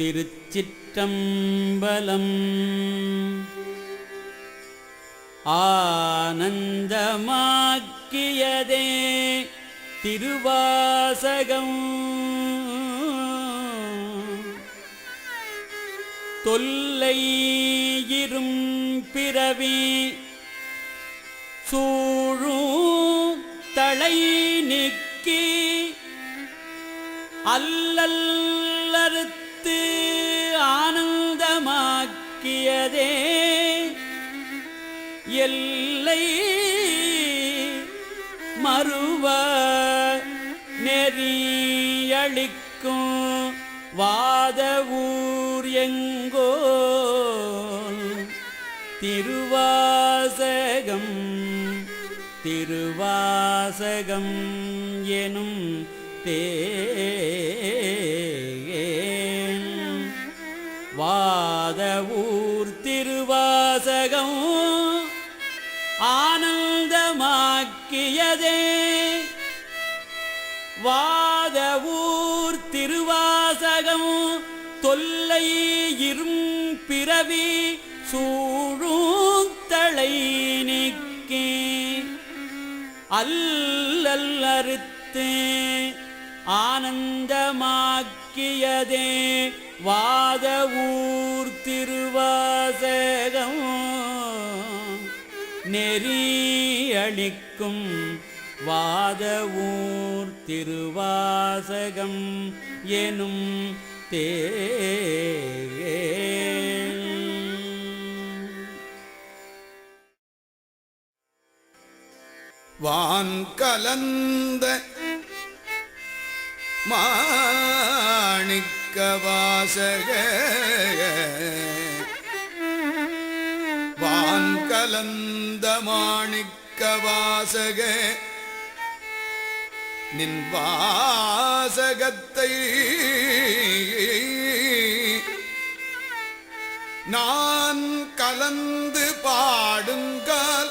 திருச்சிற்றம்பலம். ஆனந்தமாக்கியதே திருவாசகம். தொல்லையிரும் பிறவி சூழும் தலை நிக்கி அல்லல் ஆக்கியதே எல்லை மறுவ நெறியளிக்கும் வாத ஊர் எங்கோ. திருவாசகம் திருவாசகம் எனும் தே வாத ஊர் திருவாசகம் ஆனந்தமாக்கியதே. வாதவூர் திருவாசகம் தொல்லை இரும் பிறவி சூழும் தலை நீக்கி அல்லல் அறுத்து ஆனந்தமாக்கியதே. வாத ஊர் திருவாசகம் நெறி அளிக்கும் வாத ஊர் திருவாசகம் எனும் தே வான் கலந்த மாணிக்க வாசக. வான் கலந்த மாணிக்க வாசக. நின் வாசகத்தை நான் கலந்து பாடுங்கள்.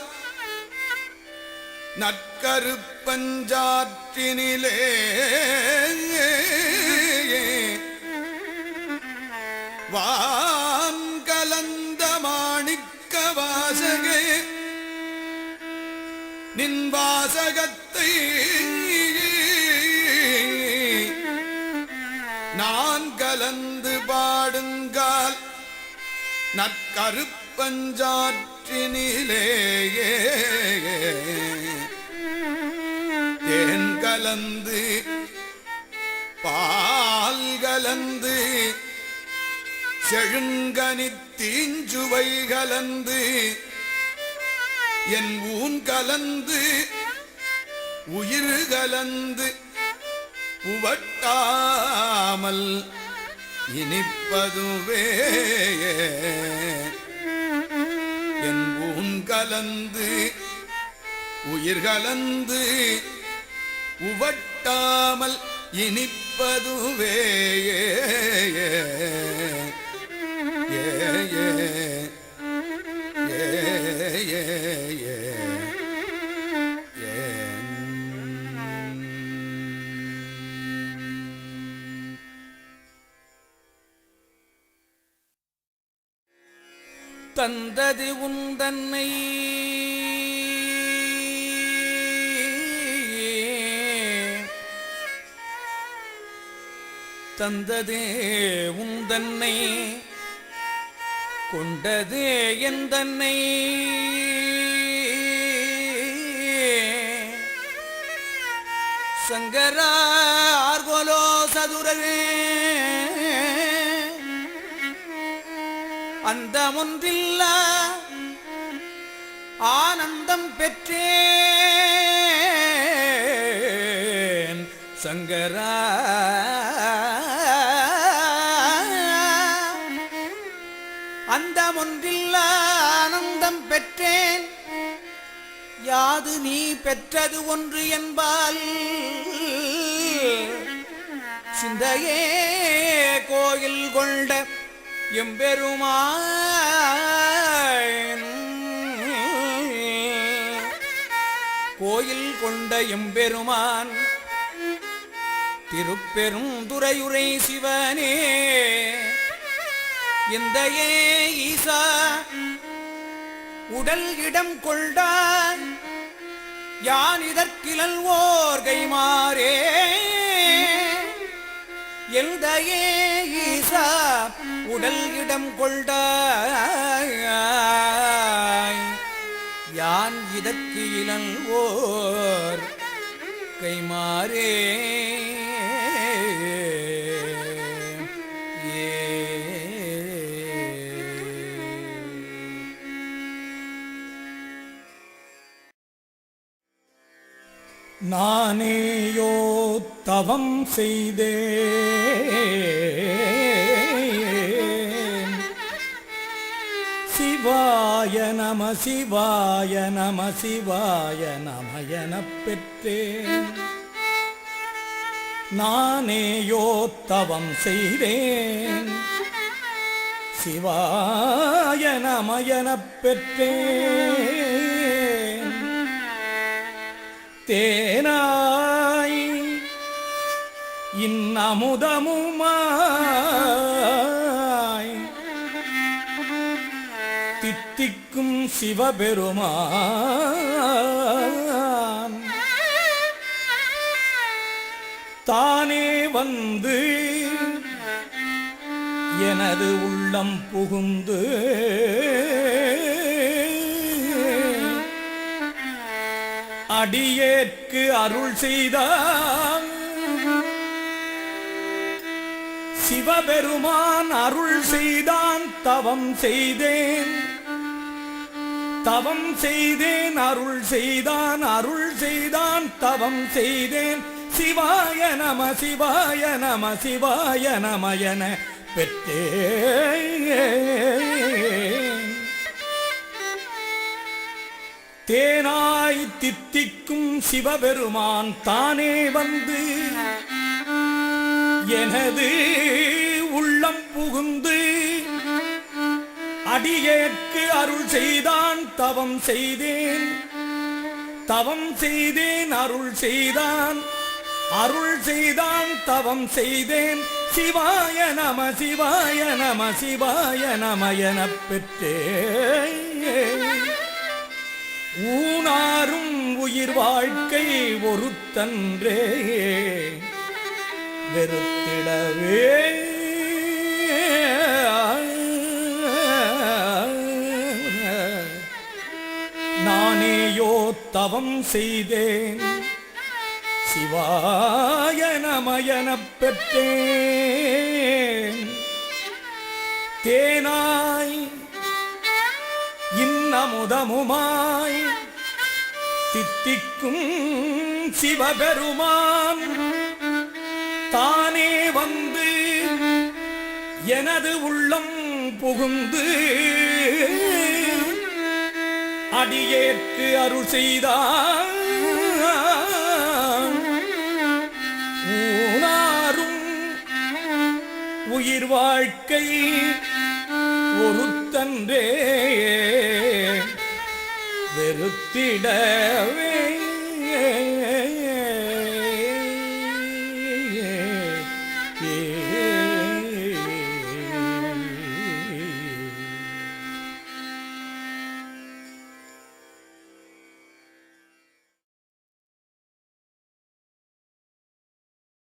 நற்கருப்பஞ்சாற்றினிலே வான் கலந்த மாணிக்க வாசகே. நின் வாசகத்தை நான் கலந்து பாடுங்கால் நற்கருப்பஞ்சாற்றினிலேயே தேன் கலந்து பால் கலந்து செழுங்கனி தீஞ்சுவை கலந்து என் ஊன் கலந்து உயிர் கலந்து உவட்டாமல் இனிப்பதுவே. என் ஊன் கலந்து உயிர் கலந்து உவட்டாமல் இனிப்பதுவே. ஏ, ஏ, ஏ, உந்தன்னை தந்ததே உந்தன்னை கொண்டது எந்தன்னை சங்கரார்கோலோ சதுரவே. அந்த ஒன்றில்ல ஆனந்தம் பெற்றேன். சங்கரா யாது நீ பெற்றது ஒன்று என்பால் சிந்தையே கோயில் கொண்ட எம்பெருமான். கோயில் கொண்ட எம்பெருமான் திருப்பெரும் துறையுரை சிவனே. எந்தையே ஈசா உடல் இடம் கொண்டான். யான் இதற்கிழல் ஓர்கை மாறே? எந்தையே ஈசா உடல் இடம் கொண்டாய் யான் இதற்கு இழல்வோர் கைமாறே நானேயோ தவம் செய்தே. சிவாய நம சிவாய நம சிவாய நம எனப் பெற்றேன் நானேயோ தவம் செய்தேன் சிவாய நம பெற்றேன் தேனாய். இன்னமுதமுமாய். தித்திக்கும் சிவபெருமான். தானே வந்து எனது உள்ளம் புகுந்து அடியேற்கு அருள் செய்தான் சிவபெருமான் அருள் செய்தான் தவம் செய்தேன். தவம் செய்தேன் அருள் செய்தான் அருள் செய்தான் தவம் செய்தேன். சிவாய நம சிவாய நம சிவாய நமயன பெற்றே தேனாய் தித்திக்கும் சிவபெருமான் தானே வந்து எனது உள்ளம் புகுந்து அடியேற்கு அருள் செய்தான் தவம் செய்தேன். தவம் செய்தேன் அருள் செய்தான். அருள் செய்தான் தவம் செய்தேன். சிவாய நம சிவாய நம சிவாய நம பெற்றேன். ஊனாரும் உயிர் வாழ்க்கை ஒருத்தன்றே. வெறுத்திடவே. நானேயோ தவம் செய்தேன். சிவாய நமயனப் பெற்றேன். தேனாய் இன்னமுதமுமாய் தித்திக்கும் சிவபெருமான். தானே வந்து எனது உள்ளம் புகுந்து அடியேற்கு அருள் செய்தான் ஊனாரும் உயிர் வாழ்க்கை ஒருத்தன்றே. வெறுத்திடவே